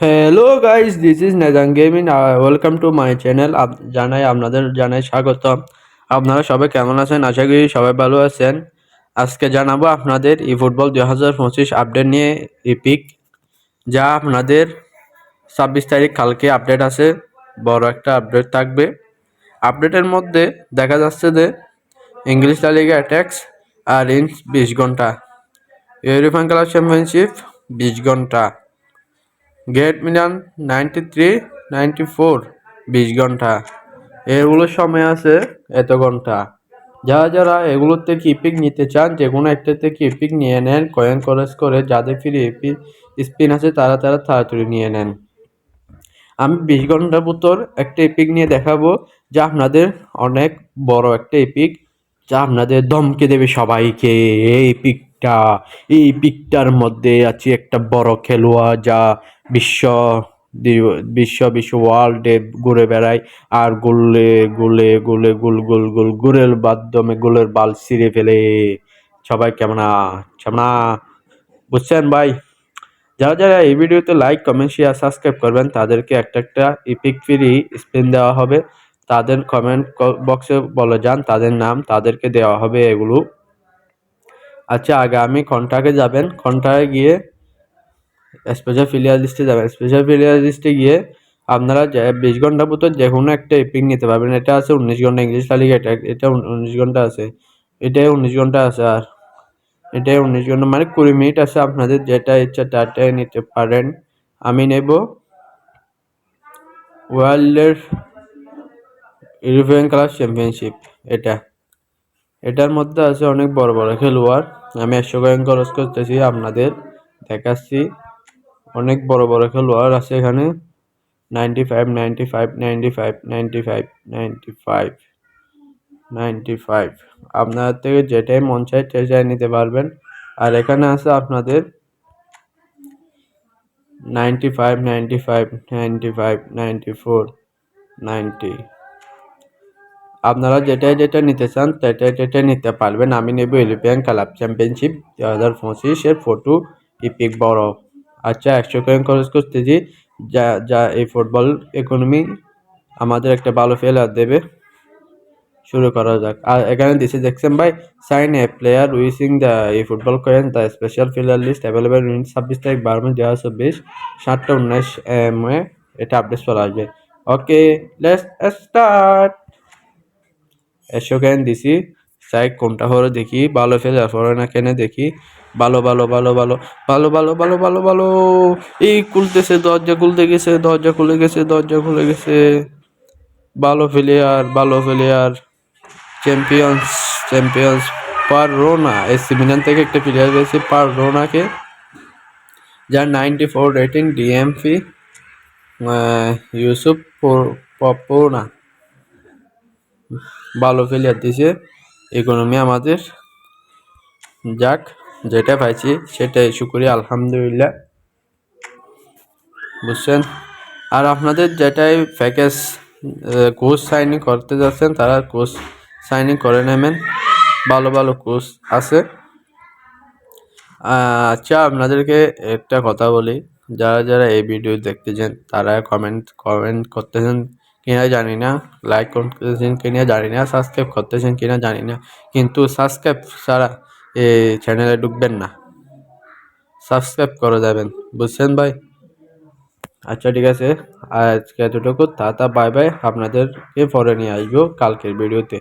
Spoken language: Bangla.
Hello guys this is নেজান gaming welcome to my channel জানাই আপনাদের, জানাই স্বাগতম। আপনারা সবাই কেমন আছেন? আশা করি সবাই ভালো আছেন। আজকে জানাব আপনাদের ই ফুটবল দুই হাজার পঁচিশ আপডেট নিয়ে ইপিক যা আপনাদের ছাব্বিশ তারিখ কালকে আপডেট আছে। বড় একটা আপডেট থাকবে। আপডেটের মধ্যে দেখা যাচ্ছে যে ইংলিশ লিগে অ্যাট্যাক্স আর ইঞ্চ বিশ ঘণ্টা। ইউরোপিয়ান ক্লাব চ্যাম্পিয়নশিপ বিশ ঘণ্টা। Get Milan ninety three, ninety four, বিশ ঘণ্টা। এগুলোর সময় আছে এত ঘণ্টা। যারা যারা এগুলোর থেকে ইপিক নিতে চান, যে কোনো একটা থেকে ইপিক নিয়ে নেন কয়েন খরচ করে যাদের ফিরে ইপি স্পিন আছে, তারা তারা তাড়াতাড়ি নিয়ে নেন। আমি বিশ ঘণ্টার ভিতর একটা এপিক নিয়ে দেখাবো, যা আপনাদের অনেক বড় একটা এপিক যা আপনাদের দমকে দেবে সবাইকে, এই পিকটা এই পিকটার মধ্যে আছে একটা বড় খেলোয়াড় যা বিশ্ব বিশ্ব বিশ্ব ওয়ার্ল্ডে ঘুরে বেড়ায় আর গোলে, গুলে গুলে, গুল গুল গুল, গুলের মাধ্যমে গুলের বাল ছিঁড়ে ফেলে। সবাই কেমন কেমন বুঝছেন ভাই? যারা যারা এই ভিডিওতে লাইক কমেন্ট শেয়ার সাবস্ক্রাইব করবেন, তাদেরকে একটা একটা ইপিক ফ্রি স্পিন দেওয়া হবে। তাদের কমেন্ট বক্সে বলে যান, তাদের নাম তাদেরকে দেওয়া হবে এগুলো। আচ্ছা আগামী ঘন্টাকে যাবেন। ঘন্টায় গিয়ে স্পেশাল ফিলিয়ার লিস্টে যাবেন। স্পেশাল ফিলিয়ার লিস্টে গিয়ে আপনারা বিশ ঘণ্টা ভিতর যে কোনো একটা এপিক নিতে পারবেন। এটা আছে উনিশ ঘণ্টা ইংলিশ তালিকা, এটা এটা উনিশ ঘণ্টা আছে। এটাই উনিশ ঘণ্টা আছে আর। এটাই উনিশ ঘণ্টা মানে কুড়ি মিনিট আছে আপনাদের, যেটা ইচ্ছা তাটাই নিতে পারেন। আমি নেব ওয়ার্ল্ডের ইউরোপিয়ান ক্লাস চ্যাম্পিয়নশিপ এটা। এটার মধ্যে আছে অনেক বড় বড় খেলোয়াড়। আমি একশো কয়েন খরচ করতেছি আপনাদের, দেখাচ্ছি। অনেক বড় বড় খেলোয়াড় আছে এখানে। Ninety five ninety five ninety five ninety five ninety five ninety five আপনার থেকে যেটাই মন চায় সেটাই নিতে পারবেন। আর এখানে আছে আপনাদের ninety five ninety five ninety five ninety four ninety আপনারা যেটা যেটা নিতে চান সেটা যেটা নিতে পারবেন। আমি নেব ইউরোপিয়ান ক্লাব চ্যাম্পিয়নশিপ দু হাজার পঁচিশের ফটো ইপিক বড়। আচ্ছা একশো কয়েন খরচ করতেছি যা যা এই ফুটবল ইকোনমি আমাদের একটা ভালো ফেলার দেবে। শুরু করা যাক। আর এখানে দিছে দেখছেন ভাই sign a player using the এই football coin the special filler list available in ছাব্বিশ তারিখ, বারো মাস দু হাজার চব্বিশ, সাতটা উনিশ এম এ, এটা আপডেট চলে আসবে। ওকে স্টার্ট একশো কেন দিছি চাই কোনটা হরে দেখি, ভালো ফেলে পরে না কেনে দেখি। ভালো ভালো ভালো ভালো ভালো ভালো ভালো ভালো ভালো। এই খুলতেছে, দরজা খুলতে গেছে, দরজা খুলে গেছে, দরজা খুলে গেছে। ভালো প্লেয়ার ভালো প্লেয়ার চ্যাম্পিয়ন্স চ্যাম্পিয়ন্স পার রোনা এসি মিলান থেকে একটা প্লেয়ার গেছে পার রোনাকে যার ninety four rating DMP Youssouf Fofana. ভালো প্লেয়ার দিছে ইকোনমি আমাদের। যাক। যেটা পাইছি, সেটাই। শুক্রিয়া, আলহামদুলিল্লাহ। বুঝছেন? আর আপনাদের যেটাই প্যাকেজ কোর্স সাইনিং করতে যাচ্ছেন, তারা কোর্স সাইনিং করে নেবেন। ভালো ভালো কোর্স আছে। আচ্ছা আপনাদেরকে একটা কথা বলি। যারা যারা এই ভিডিও দেখতেছেন, তারা কমেন্ট কমেন্ট করতেছেন কিনা জানি না। লাইক করতেছেন কিনা জানি না। সাবস্ক্রাইব করতেছেন কিনা জানি না। কিন্তু সাবস্ক্রাইব ছাড়া এই চ্যানেলে ঢুকবেন না। সাবস্ক্রাইব করে যাবেন, বুঝছেন ভাই? আচ্ছা ঠিক আছে। আজকে এতটুকু। তা বাই বাই আপনাদেরকে পরে নিয়ে আসব কালকের ভিডিওতে